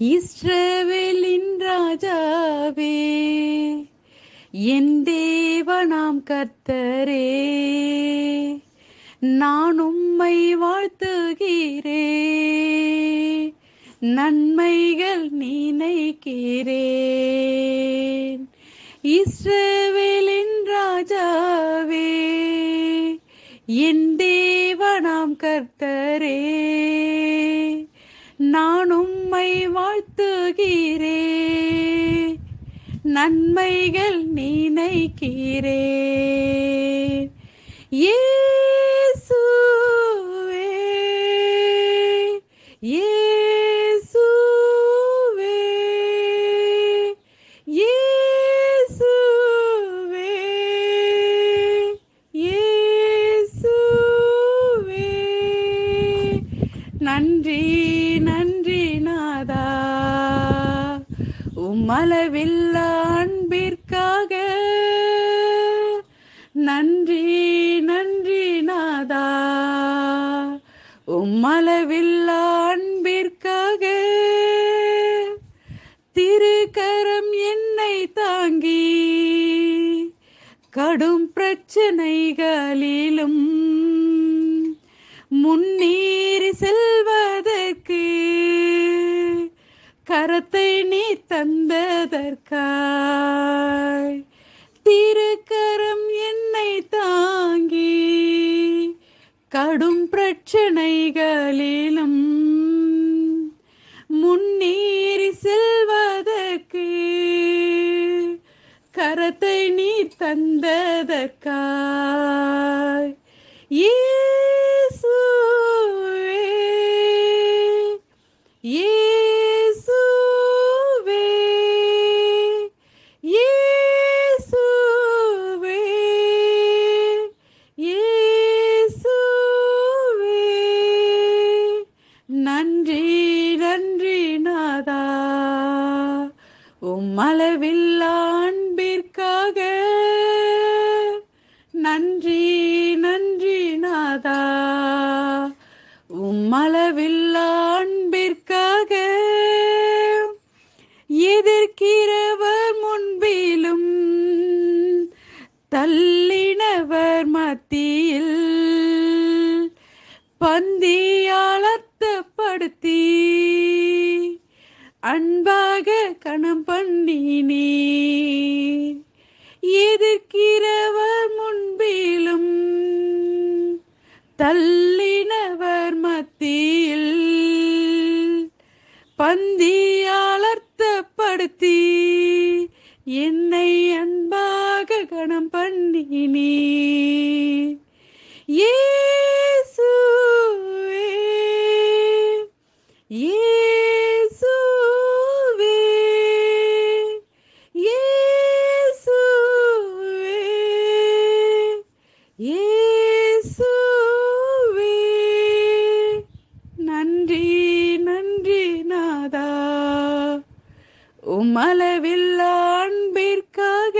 இஸ்ரவேலின் ராஜாவே என் தேவனாம் கர்த்தரே நான் உம்மை வாழ்த்துகிறே நன்மைகள் நினைக்கிறேன். இஸ்ரேவேலின் ராஜாவே என் தேவனாம் கர்த்தரே உம்மை வாழ்த்துகிறே. நன்மைகள் நினைக்கிறே. ஏசுவே ஏசுவே இயேசுவே. இயேசுவே. நன்றி. மலவில்லாண்பிற்காக அன்பிற்காக. நன்றி நன்றி நாதா. உம்மளவில்ல அன்பிற்காக. திருக்கரம் என்னை தாங்கி. கடும் பிரச்சனைகளிலும் கரத்தை நீ தந்ததற்காய். திருக்கரம் என்னை தாங்கி கடும் பிரச்சனைகளிலும் முன்னேறி செல்வதற்கு கரத்தை நீ தந்ததற்காய். ஏ உம்மளவில் அன்பிற்காக. நன்றி நன்றி நாதா. உம்மளவில் அன்பிற்காக. எதிர்க்கிறவர் முன்பிலும் தள்ளினவர் மத்தியில் பந்தியாளத்தப்படுத்தி அன்பாக கணம் பண்ணினே. எதிர்க்கிறவர் முன்பிலும் தள்ளினவர் மத்தியில் பந்தியாளர்த்தப்படுத்தி என்னை அன்பாக கணம் பண்ணினே. ஏ உம்மளவில் அன்பிற்காக